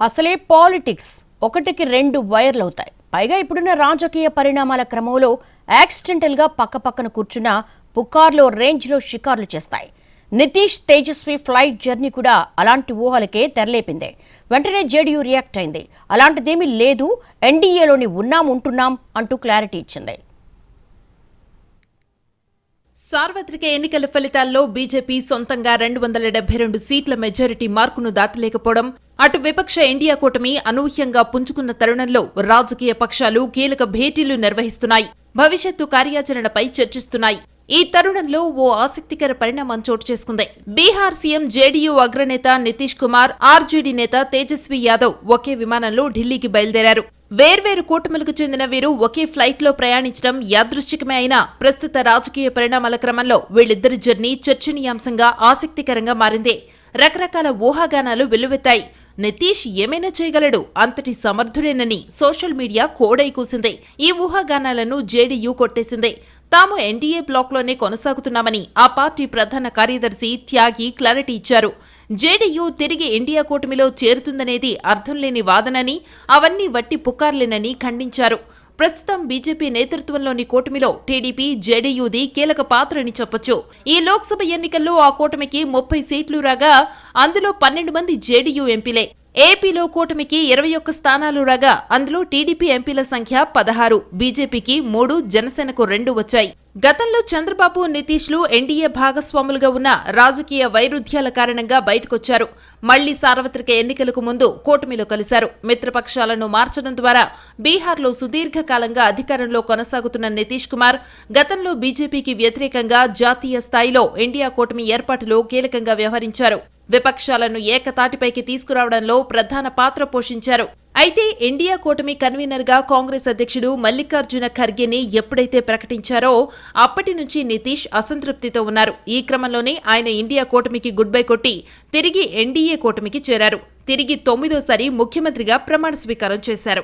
అసలే పాలిటిక్స్ ఒకటికి రెండు వైర్లు అవుతాయి పైగా ఇప్పుడున్న రాజకీయ పరిణామాల క్రమంలో యాక్సిడెంటల్గా పక్కపక్కన కూర్చున్న పుకార్లో రేంజ్లో షికార్లు చేస్తాయి. నితీష్ తేజస్వి ఫ్లైట్ జర్నీ కూడా అలాంటి ఊహలకే తెరలేపింది. వెంటనే జేడీయూ రియాక్ట్ అయింది. అలాంటిదేమీ లేదు. ఎన్డీఏలోని ఉన్నాం ఉంటున్నాం అంటూ క్లారిటీ ఇచ్చింది. సార్వత్రిక ఎన్నికల ఫలితాల్లో బీజేపీ సొంతంగా రెండు వందల డెబ్బై రెండు సీట్ల మెజారిటీ మార్కును దాటలేకపోవడం అటు విపక్ష ఇండియా కూటమి అనూహ్యంగా పుంజుకున్న తరుణంలో రాజకీయ పక్షాలు కీలక భేటీలు నిర్వహిస్తున్నాయి భవిష్యత్తు కార్యాచరణపై చర్చిస్తున్నాయి. ఈ తరుణంలో ఓ ఆసక్తికర పరిణామం చోటు చేసుకుంది. బీహార్ సీఎం జేడీయూ అగ్రనేత నితీష్ కుమార్ ఆర్జేడీ నేత తేజస్వి యాదవ్ ఒకే విమానంలో ఢిల్లీకి బయలుదేరారు. వేర్వేరు కూటమిలకు చెందిన వీరు ఒకే ఫ్లైట్లో ప్రయాణించడం యాదృశ్చికమే అయినా ప్రస్తుత రాజకీయ పరిణామాల క్రమంలో వీళ్ళిద్దరి జర్నీ చర్చనీయాంశంగా ఆసక్తికరంగా మారింది. రకరకాల ఊహాగానాలు వెల్లువెత్తాయి. నితీష్ ఏమైనా చేయగలడు? అంతటి సమర్థుడేనని సోషల్ మీడియా కోడై కూసింది. ఈ ఊహాగానాలను జేడీయూ కొట్టేసింది. తాము ఎన్డీఏ బ్లాక్లోనే కొనసాగుతున్నామని ఆ పార్టీ ప్రధాన కార్యదర్శి త్యాగి క్లారిటీ ఇచ్చారు. జేడీయూ తిరిగి ఇండియా కూటమిలో చేరుతుందనేది అర్థం లేని వాదనని అవన్నీ వట్టి పుకార్లేనని ఖండించారు. ప్రస్తుతం బీజేపీ నేతృత్వంలోని కూటమిలో టీడీపీ జేడీయూది కీలక పాత్రని చెప్పొచ్చు. ఈ లోక్సభ ఎన్నికల్లో ఆ కూటమికి ముప్పై సీట్లు రాగా అందులో పన్నెండు మంది జేడీయూ ఎంపీలే. ఏపీలో కూటమికి ఇరవై ఒక్క స్థానాలు రాగా అందులో టీడీపీ ఎంపీల సంఖ్య పదహారు బీజేపీకి మూడు జనసేనకు రెండు వచ్చాయి. గతంలో చంద్రబాబు నితీష్లు ఎన్డీఏ భాగస్వాములుగా ఉన్న రాజకీయ వైరుధ్యాల కారణంగా బయటకొచ్చారు. మళ్ళీ సార్వత్రిక ఎన్నికలకు ముందు కూటమిలో కలిశారు. మిత్రపక్షాలను మార్చడం ద్వారా బీహార్లో సుదీర్ఘకాలంగా అధికారంలో కొనసాగుతున్న నితీష్ కుమార్ గతంలో బీజేపీకి వ్యతిరేకంగా జాతీయ స్థాయిలో ఇండియా కూటమి ఏర్పాటులో కీలకంగా వ్యవహరించారు. విపక్షాలను ఏకతాటిపైకి తీసుకురావడంలో ప్రధాన పాత్ర పోషించారు. అయితే ఇండియా కూటమి కన్వీనర్గా కాంగ్రెస్ అధ్యక్షుడు మల్లికార్జున ఖర్గేని ఎప్పుడైతే ప్రకటించారో అప్పటి నుంచి నితీష్ అసంతృప్తితో ఉన్నారు. ఈ క్రమంలోనే ఆయన ఇండియా కూటమికి గుడ్ బై కొట్టి తిరిగి ఎన్డీఏ కూటమికి చేరారు. తిరిగి తొమ్మిదోసారి ముఖ్యమంత్రిగా ప్రమాణ స్వీకారం చేశారు.